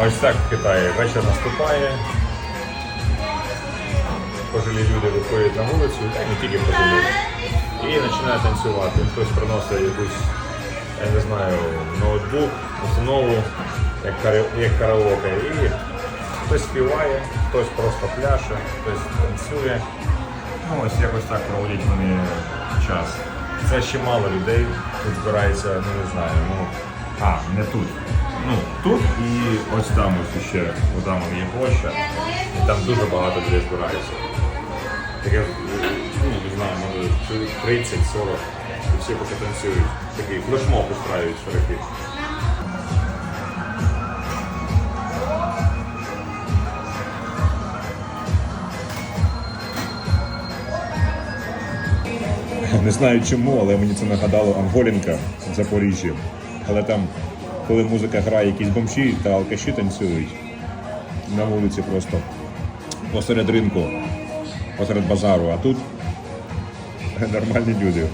Ось так в Китаї. Вечір наступає. Пожилі люди виходять на вулицю, не тільки пожилі. І починають танцювати. Хтось приносить якусь, я не знаю, ноутбук, установу, як, як караоке. І хтось співає, хтось просто пляше, хтось танцює. Ну ось якось так проводять вони час. Це ще мало людей. Тут збирається, ну не знаю, ну. А, не тут. Ну, тут і ось там ось ще, там є площа, і там дуже багато людей збирається. Таке, ну, не знаю, може 30-40, і всі поки танцюють. Такий флешмоб устраюють широкі. Не знаю чому, але мені це нагадало Анголінка в Запоріжжі. Але там, коли музика грає, якісь бомжі та алкаші танцюють на вулиці просто посеред ринку, посеред базару, а тут нормальні люди.